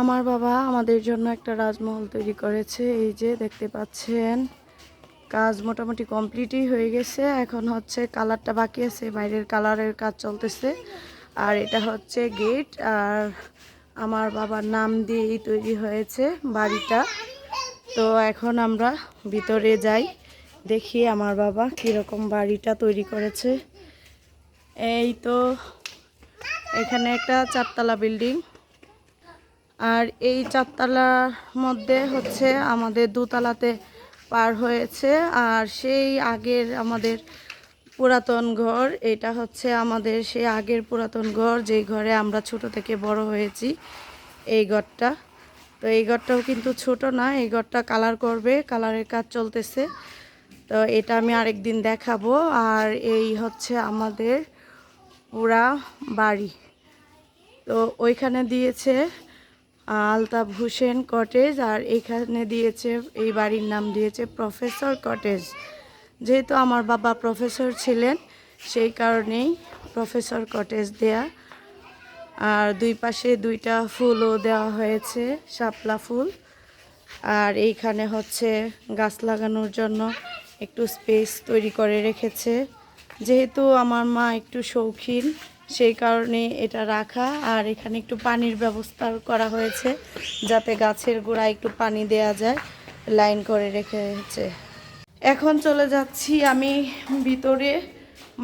আমার বাবা আমাদের জন্য একটা রাজমহল তৈরি করেছে, এই যে দেখতে পাচ্ছেন। কাজ মোটামুটি কমপ্লিটই হয়ে গেছে, এখন হচ্ছে কালারটা বাকি আছে, বাইরের কালারের কাজ চলতেছে। আর এটা হচ্ছে গেট, আর আমার বাবার নাম দিয়েই তৈরি হয়েছে বাড়িটা। তো এখন আমরা ভিতরে যাই, দেখি আমার বাবা কীরকম বাড়িটা তৈরি করেছে। এই তো, এখানে একটা চারতলা বিল্ডিং। আর এই চারতলার মধ্যে হচ্ছে আমাদের দুতলাতে পার হয়েছে। আর সেই আগের আমাদের পুরাতন ঘর, এটা হচ্ছে আমাদের সেই আগের পুরাতন ঘর, যেই ঘরে আমরা ছোট থেকে বড় হয়েছি এই ঘরটা। তো এই ঘরটাও কিন্তু ছোট না, এই ঘরটা কালার করবে, কালারের কাজ চলতেছে। তো এটা আমি আরেকদিন দেখাবো। আর এই হচ্ছে আমাদের পুরা বাড়ি। তো ওইখানে দিয়েছে আলতাফ হোসেন কটেজ, আর এখানে দিয়েছে, এই বাড়ির নাম দিয়েছে প্রফেসর কটেজ। যেহেতু আমার বাবা প্রফেসর ছিলেন, সেই কারণেই প্রফেসর কটেজ দেয়া। আর দুই পাশে দুইটা ফুলও দেওয়া হয়েছে, শাপলা ফুল। আর এইখানে হচ্ছে গাছ লাগানোর জন্য একটু স্পেস তৈরি করে রেখেছে। যেহেতু আমার মা একটু শৌখিন সেই কারণে এটা রাখা। আর এখানে একটু পানির ব্যবস্থা করা হয়েছে, যাতে গাছের গোড়ায় একটু পানি দেয়া যায়, লাইন করে রেখেছে। এখন চলে যাচ্ছি আমি ভিতরে,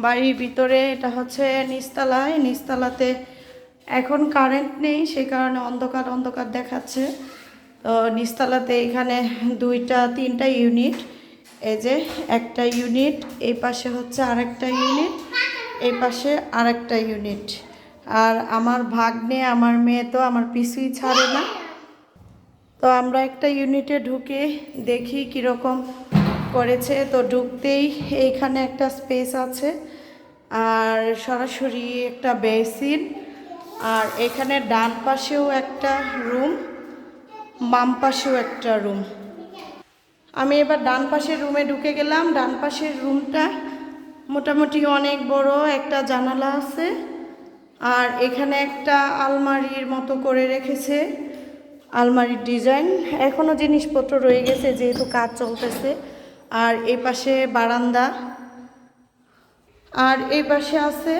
বাড়ির ভিতরে। এটা হচ্ছে নিচতলায় নিচতলাতে এখন কারেন্ট নেই সেই কারণে অন্ধকার অন্ধকার দেখাচ্ছে। তো নিচতলাতে এখানে দুইটা, তিনটা ইউনিট এই যে একটা ইউনিট এই পাশে হচ্ছে আরেকটা ইউনিট এই পাশে আরেকটা ইউনিট আর আমার ভাগ্নে, আমার মেয়ে তো আমার পিছুই ছাড়ে না। তো আমরা একটা ইউনিটে ঢুকে দেখি কীরকম করেছে। তো ঢুকতেই এইখানে একটা স্পেস আছে। আর সরাসরি একটা বেসিন আর এখানে ডান পাশেও একটা রুম বাম পাশেও একটা রুম আমি এবার ডান পাশের রুমে ঢুকে গেলাম। ডান পাশের রুমটা মোটামুটি অনেক বড় একটা জানালা আছে আর এখানে একটা আলমারির মতো করে রেখেছে। আলমারির ডিজাইন। এখনও জিনিসপত্র রয়ে গেছে, যেহেতু কাজ চলতেছে। আর এই পাশে বারান্দা। আর এই পাশে আছে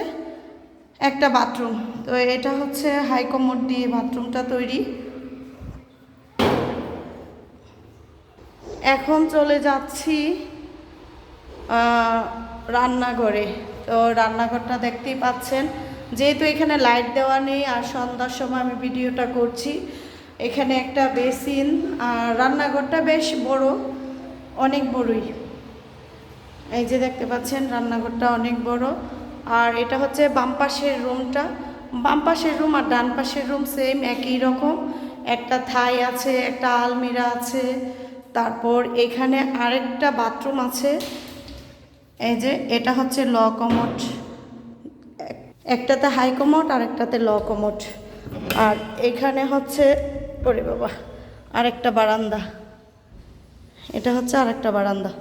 একটা বাথরুম। তো এটা হচ্ছে হাইকমোড দিয়ে বাথরুমটা তৈরি। এখন চলে যাচ্ছি রান্নাঘরে। তো রান্নাঘরটা দেখতেই পাচ্ছেন। যেহেতু এখানে লাইট দেওয়া নেই আর সন্ধ্যার সময় আমি ভিডিওটা করছি, এখানে একটা বেসিন আর রান্নাঘরটা বেশ বড়, অনেক বড়ই। এই যে দেখতে পাচ্ছেন, রান্নাঘরটা অনেক বড়। আর এটা হচ্ছে বাম পাশের রুমটা বাম পাশের রুম আর ডান পাশের রুম সেম একই রকম। একটা থাই আছে, একটা আলমিরা আছে। তারপর এখানে আরেকটা বাথরুম আছে। এই যে এটা হচ্ছে ল কমোড। একটাতে হাই কমোড আর একটাতে ল কমোড। আর এখানে হচ্ছে, ওরে বাবা, আরেকটা বারান্দা। এটা হচ্ছে আরেকটা বারান্দা।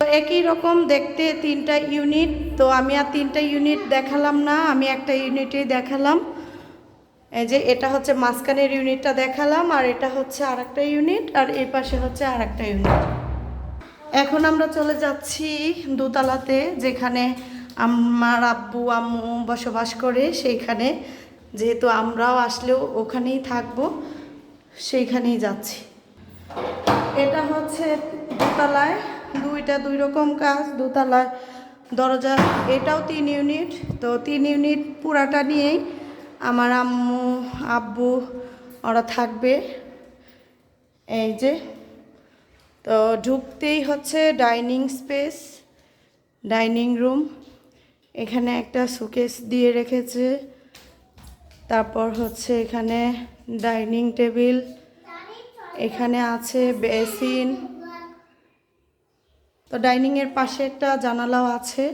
তো একই রকম দেখতে তিনটা ইউনিট, তো আমি আর তিনটা ইউনিট দেখালাম না, আমি একটা ইউনিটেই দেখালাম। এই যে এটা হচ্ছে মাঝখানের ইউনিটটা দেখালাম, আর এটা হচ্ছে আরেকটা ইউনিট, আর এই পাশে হচ্ছে আরেকটা ইউনিট। এখন আমরা চলে যাচ্ছি দোতলাতে, যেখানে আমার আব্বু, আম্মু বসবাস করে। সেইখানে যেহেতু আমরাও আসলেও ওখানেই থাকব, সেইখানেই যাচ্ছি। এটা হচ্ছে দোতলায়, দুইটা দুই রকম কাজ। দোতলায় দরজা, এটাও তিন ইউনিট। তো তিন ইউনিট পুরাটা নিয়েই আমার আম্মু, আব্বু, ওরা থাকবে। এই যে তো ঢুকতেই হচ্ছে ডাইনিং স্পেস, ডাইনিং রুম। এখানে একটা সুকেস দিয়ে রেখেছে। তারপর হচ্ছে এখানে ডাইনিং টেবিল। এখানে আছে বেসিন। তো ডাইনিংয়ের পাশে একটা জানালাও আছে।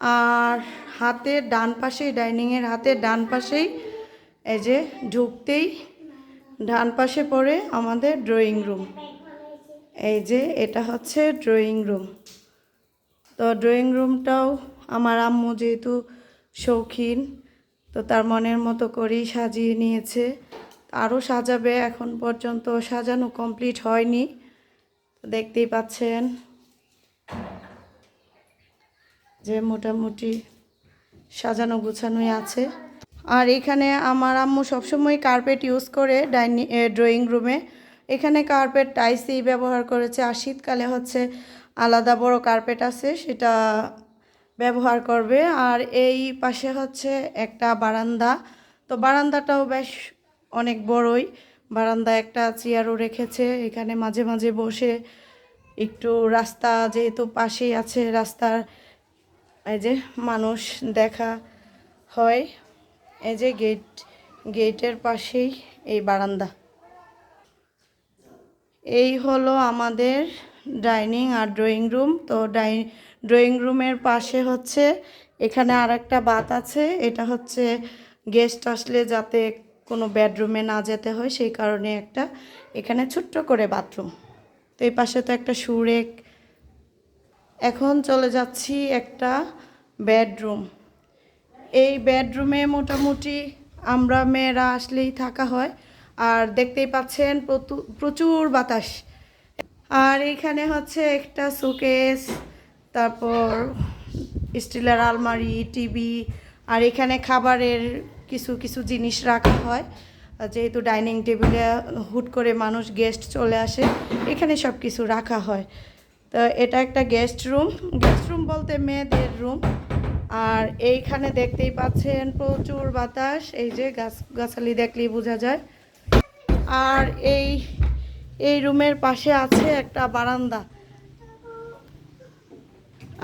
আর হাতের ডান পাশেই ডাইনিংয়ের হাতের ডান পাশেই, এই যে ঢুকতেই, ডান পাশে পড়ে আমাদের ড্রয়িং রুম। এই যে এটা হচ্ছে ড্রয়িং রুম তো ড্রয়িং রুমটাও আমার আম্মু যেহেতু শৌখিন, তো তার মনের মতো করেই সাজিয়ে নিয়েছে। আরও সাজাবে, এখন পর্যন্ত সাজানো কমপ্লিট হয়নি। দেখতেই পাচ্ছেন যে মোটামুটি সাজানো গুছানোই আছে। আর এখানে আমার আম্মু সবসময় কার্পেট ইউজ করে ডাইনিং ড্রয়িং রুমে এখানে কার্পেট টাইসই ব্যবহার করেছে, আর শীতকালে হচ্ছে আলাদা বড় কার্পেট আছে, সেটা ব্যবহার করবে। আর এই পাশে হচ্ছে একটা বারান্দা, তো বারান্দাটাও বেশ অনেক বড়ই। বারান্দা একটা চেয়ারও রেখেছে, এখানে মাঝে মাঝে বসে একটু রাস্তা যেহেতু পাশেই আছে রাস্তার, এই যে মানুষ দেখা হয়। এই যে গেট গেটের পাশেই এই বারান্দা। এই হলো আমাদের ডাইনিং আর ড্রয়িং রুম। তো ডাই, ড্রয়িং রুমের পাশে হচ্ছে এখানে আর একটা বাত আছে। এটা হচ্ছে গেস্ট আসলে যাতে কোনো বেডরুমে না যেতে হয়, সেই কারণে একটা এখানে ছোট্ট করে বাথরুম। তো এই পাশে তো একটা সুরেক। এখন চলে যাচ্ছি একটা বেডরুম। এই বেডরুমে মোটামুটি আমরা মেয়েরা আসলেই থাকা হয়। আর দেখতেই পাচ্ছেন প্রচুর বাতাস। আর এখানে হচ্ছে একটা সুকেস তারপর স্টিলের আলমারি, টিভি, আর এখানে খাবারের কিছু কিছু জিনিস রাখা হয়। যেহেতু ডাইনিং টেবিলে হুট করে মানুষ, গেস্ট চলে আসে, এখানে সব কিছু রাখা হয়। তো এটা একটা গেস্ট রুম। গেস্ট রুম বলতে মেয়েদের রুম। আর এইখানে দেখতেই পাচ্ছেন প্রচুর বাতাস। এই যে গাছ, গাছালি দেখলেই বোঝা যায়। আর এই এই রুমের পাশে আছে একটা বারান্দা।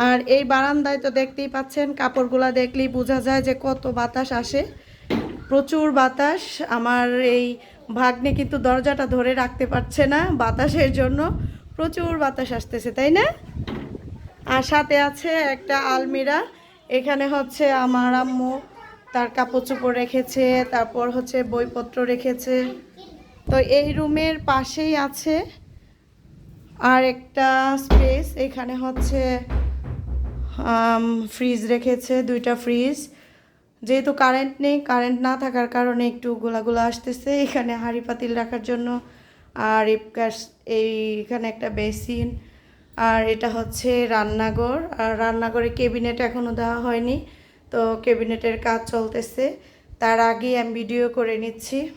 আর এই বারান্দায় তো দেখতেই পাচ্ছেন, কাপড়গুলা দেখলেই বোঝা যায় যে কত বাতাস আসে। প্রচুর বাতাস, আমার এই ভাগ্নে কিন্তু দরজাটা ধরে রাখতে পারছে না বাতাসের জন্য। প্রচুর বাতাস আসতেছে, তাই না? আর সাথে আছে একটা আলমিরা, এখানে হচ্ছে আমার আম্মু তার কাপড় চোপড় রেখেছে, তারপর হচ্ছে বইপত্র রেখেছে। তো এই রুমের পাশেই আছে আর একটা স্পেস, এখানে হচ্ছে ফ্রিজ রেখেছে, দুইটা ফ্রিজ। যেহেতু কারেন্ট নেই, কারেন্ট না থাকার কারণে একটু গোলাগুলা আসতেছে। এখানে হাঁড়ি পাতিল রাখার জন্য, আর ইপকাস- এই এখানে একটা বেসিন, আর এটা হচ্ছে রান্নাঘর। আর রান্নাঘরে কেবিনেট এখনও দেওয়া হয়নি, তো কেবিনেটের কাজ চলতেছে। তার আগেই আমি ভিডিও করে নিচ্ছি।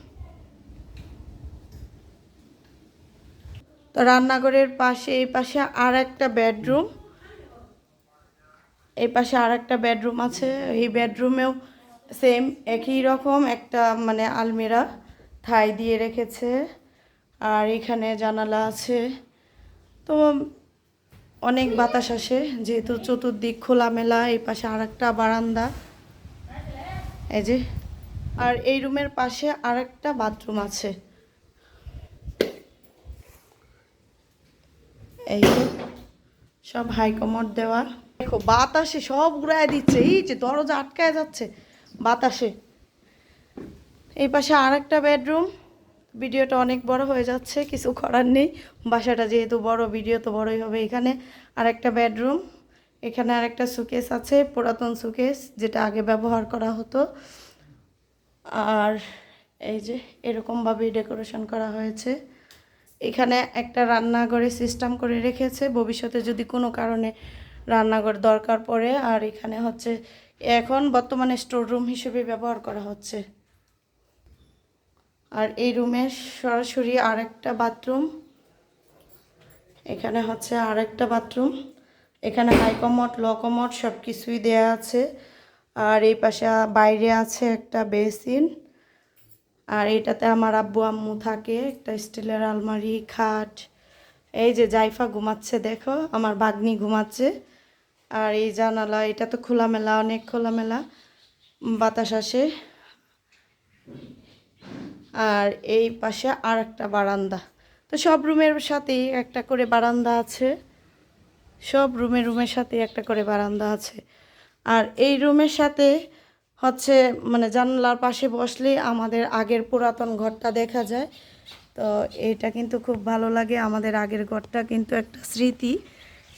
তো রান্নাঘরের পাশে, এই পাশে আর একটা বেডরুম। এই পাশে আর একটা বেডরুম আছে। এই বেডরুমেও সেম একই রকম একটা মানে আলমিরা থাই দিয়ে রেখেছে। আর এখানে জানালা আছে। তো অনেক বাতাস আসে, যেহেতু চতুর্দিক খোলামেলা, এই পাশে আর একটা বারান্দা। এই যে, আর এই রুমের পাশে আর একটা বাথরুম আছে। এই সব হাই দেওয়া। দেখো, বাতাসে সব ঘুরায় দিচ্ছে, এই যে দরজা আটকায় যাচ্ছে বাতাসে। এই পাশে আর একটা বেডরুম। ভিডিওটা অনেক বড় হয়ে যাচ্ছে, কিছু করার নেই। বাসাটা যেহেতু বড়, ভিডিও তো বড়ই হবে এখানে। আর একটা বেডরুম। এখানে আর একটা সুকেস আছে, পুরাতন সুকেস, যেটা আগে ব্যবহার করা হতো। আর এই যে এরকমভাবেই ডেকোরেশন করা হয়েছে। এখানে একটা রান্নাঘরে সিস্টেম করে রেখেছে। ভবিষ্যতে যদি কোনো কারণে রান্নাঘর দরকার পড়ে, আর এখানে হচ্ছে এখন বর্তমানে স্টোর রুম হিসেবে ব্যবহার করা হচ্ছে। আর এই রুমে সরাসরি আরেকটা বাথরুম এখানে হচ্ছে আরেকটা বাথরুম এখানে হাই কমোড সব কিছুই দেওয়া আছে। আর এই পাশে বাইরে আছে একটা বেসিন আর এটাতে আমার আব্বু আম্মু থাকে, একটা স্টিলের আলমারি, খাট। এই যে জাইফা ঘুমাচ্ছে দেখো, আমার বাগনি ঘুমাচ্ছে। আর এই জানালা, এটা তো খোলামেলা, অনেক খোলামেলা। বাতাস আসে। আর এই পাশে আর একটা বারান্দা। তো সব রুমের সাথেই একটা করে বারান্দা আছে। সব রুমে, রুমের সাথে একটা করে বারান্দা আছে। আর এই রুমের সাথে হচ্ছে মানে জানলার পাশে বসলে আমাদের আগের পুরাতন ঘরটা দেখা যায়। তো এটা কিন্তু খুব ভালো লাগে, আমাদের আগের ঘরটা কিন্তু একটা স্মৃতি।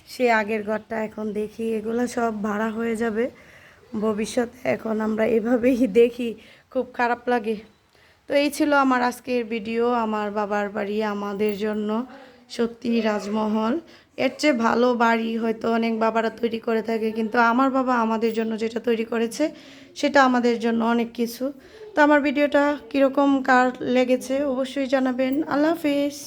সে আগের ঘরটা এখন দেখি, এগুলো সব ভাড়া হয়ে যাবে। ভবিষ্যতে এখন আমরা এভাবেই দেখি, খুব খারাপ লাগে। তো এই ছিল আমার আজকের ভিডিও, আমার বাবার বাড়ি, আমাদের জন্য। সত্যি রাজমহল। এর চেয়ে ভালো বাড়ি হয়তো অনেক বাবারা তৈরি করে থাকে, কিন্তু আমার বাবা আমাদের জন্য যেটা তৈরি করেছে, সেটা আমাদের জন্য অনেক কিছু। তো আমার ভিডিওটা কীরকম কার লেগেছে অবশ্যই জানাবেন। আল্লাহ হাফিজ।